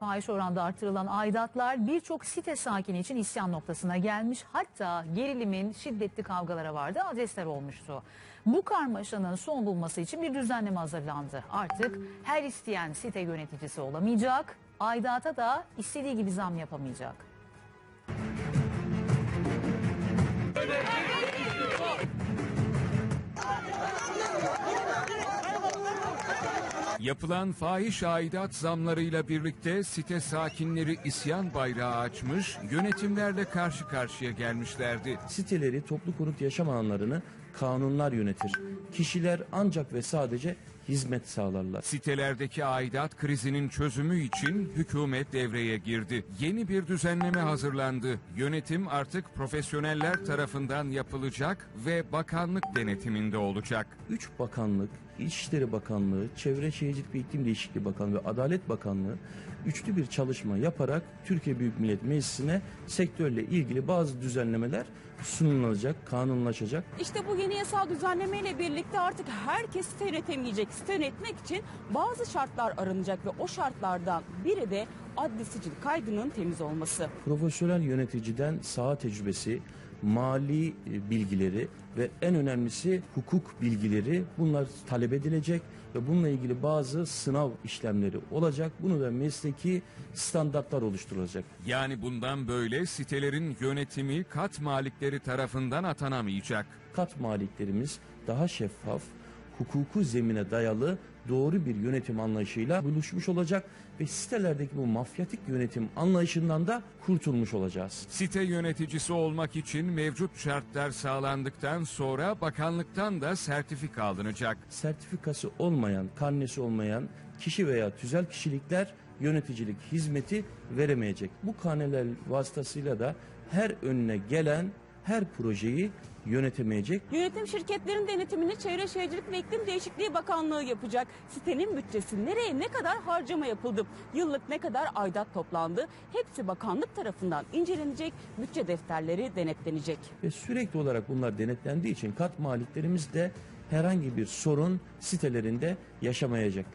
Fahiş oranda artırılan aidatlar birçok site sakini için isyan noktasına gelmiş. Hatta gerilimin şiddetli kavgalara vardığı adresler olmuştu. Bu karmaşanın son bulması için bir düzenleme hazırlandı. Artık her isteyen site yöneticisi olamayacak, aidata da istediği gibi zam yapamayacak. Yapılan fahiş aidat zamlarıyla birlikte site sakinleri isyan bayrağı açmış, yönetimlerle karşı karşıya gelmişlerdi. Siteleri, toplu konut yaşam alanlarını kanunlar yönetir. Kişiler ancak ve sadece hizmet sağlarlar. Sitelerdeki aidat krizinin çözümü için hükümet devreye girdi. Yeni bir düzenleme hazırlandı. Yönetim artık profesyoneller tarafından yapılacak ve bakanlık denetiminde olacak. Üç bakanlık, İçişleri Bakanlığı, Çevre Şehircilik ve İklim Değişikliği Bakanlığı ve Adalet Bakanlığı üçlü bir çalışma yaparak Türkiye Büyük Millet Meclisi'ne sektörle ilgili bazı düzenlemeler sunulacak, kanunlaşacak. İşte bu yeni yasal düzenlemeyle birlikte artık herkes site yönetemeyecek. Site yönetmek için bazı şartlar aranacak ve o şartlardan biri de adli sicil kaydının temiz olması. Profesyonel yöneticiden saha tecrübesi, mali e, bilgileri ve en önemlisi hukuk bilgileri bunlar talep edilecek ve bununla ilgili bazı sınav işlemleri olacak. Bunu da mesleki standartlar oluşturulacak. Yani bundan böyle sitelerin yönetimi kat malikleri tarafından atanamayacak. Kat maliklerimiz daha şeffaf, hukuku zemine dayalı doğru bir yönetim anlayışıyla buluşmuş olacak ve sitelerdeki bu mafyatik yönetim anlayışından da kurtulmuş olacağız. Site yöneticisi olmak için mevcut şartlar sağlandıktan sonra bakanlıktan da sertifika alınacak. sertifikası olmayan, karnesi olmayan kişi veya tüzel kişilikler yöneticilik hizmeti veremeyecek. Bu karneler vasıtasıyla da her önüne gelen her projeyi yönetemeyecek. Yönetim şirketlerin denetimini Çevre Şehircilik ve İklim Değişikliği Bakanlığı yapacak. Sitenin bütçesi nereye ne kadar harcama yapıldı? Yıllık ne kadar aidat toplandı? Hepsi bakanlık tarafından incelenecek, bütçe defterleri denetlenecek. Ve sürekli olarak bunlar denetlendiği için kat maliklerimiz de herhangi bir sorun sitelerinde yaşamayacaklar.